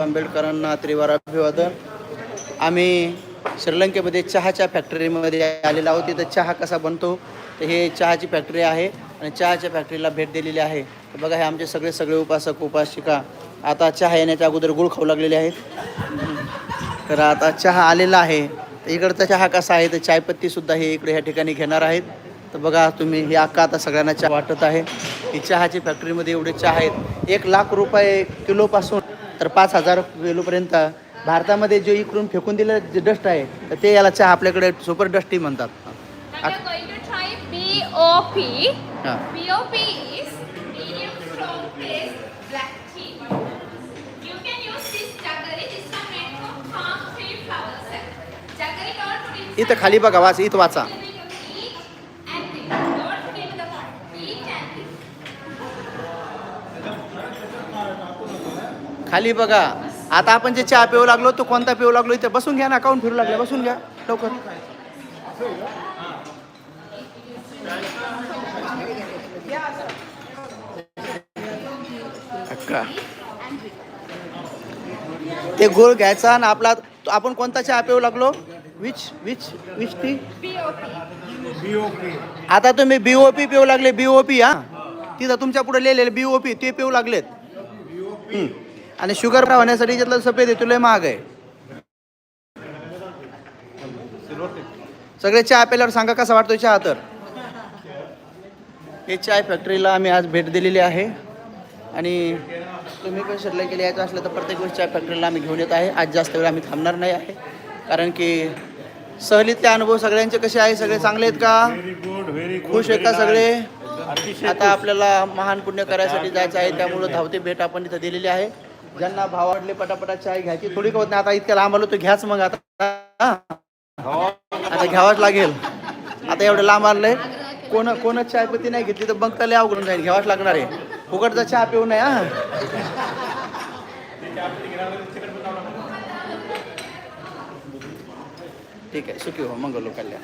आंबेडकरांना त्रिवार अभिवादन. आम्ही श्रीलंकेमध्ये चहाच्या फॅक्टरीमध्ये आलेलो आहोत. तिथं चहा कसा बनतो तर हे चहाची फॅक्टरी आहे आणि चहाच्या फॅक्टरीला भेट दिलेली आहे. तर बघा हे आमचे सगळे सगळे उपासक उपासिका आता चहा येण्याच्या अगोदर गुळ खाऊ लागलेले आहेत. तर आता चहा आलेला आहे. तर इकडचा चहा कसा आहे? तर चायपत्तीसुद्धा हे इकडे ह्या ठिकाणी घेणार आहेत. तर बघा तुम्ही हे अक्का आता सगळ्यांना चहा वाटत आहे. ही चहाची फॅक्टरीमध्ये एवढे चहा आहेत. एक लाख रुपये किलोपासून तर पाच हजार वेलूपर्यंत भारतामध्ये जो इकडून फेकून दिलं जे डस्ट आहे तर ते याला चहा आपल्याकडे सुपर डस्टी म्हणतात. इथं खाली बघा वाच इथं वाचा. खाली बघा. आता आपण जे चहा पिऊ लागलो तो कोणता पिऊ लागलो इथे बसून घ्या ना काऊन फिरू लागला बसून घ्या लवकर. ते गोळ घ्यायचा आणि आपला आपण कोणता चहा पिऊ लागलो? विच विच विच टी आता तुम्ही बीओपी पिऊ लागले बीओपी हा? तिथं तुमच्यापुढे लिहिलेले बीओपी ते पिऊ लागलेत. आणि शुगर होण्यासाठी त्यातलं सफेद आहे तुला महाग आहे. सगळे चहा प्यायल्यावर सांगा कसा वाटतोय चहा तर? हे चाय फॅक्टरीला आम्ही आज भेट दिलेली आहे. आणि तुम्ही पण श्रीलंकेला यायचं असलं तर प्रत्येक वेळेस चाय फॅक्टरीला आम्ही घेऊन येत आहे. आज जास्त वेळ आम्ही थांबणार नाही आहे. कारण की सहलीतले अनुभव सगळ्यांचे कसे आहे? सगळे चांगले आहेत का? खुश आहेत का सगळे? आता आपल्याला महान पुण्य करायसाठी जायचं आहे त्यामुळं धावते भेट आपण इथं दिलेली आहे. ज्यांना भाव आवडले पटापटा चाय घ्यायची थोडी कवत नाही. आता इतक्या लांब आलो तर घ्याच मग आता. आता घ्यावाच लागेल. आता एवढं लांब आलंय कोण कोणच चायपत्ती नाही घेतली तर बंक लय अवघडून जाईल. घ्यावाच लागणार आहे. फुकटचा चहा पिऊ नये हा. ठीक आहे सुखी हो मंगल कल्याण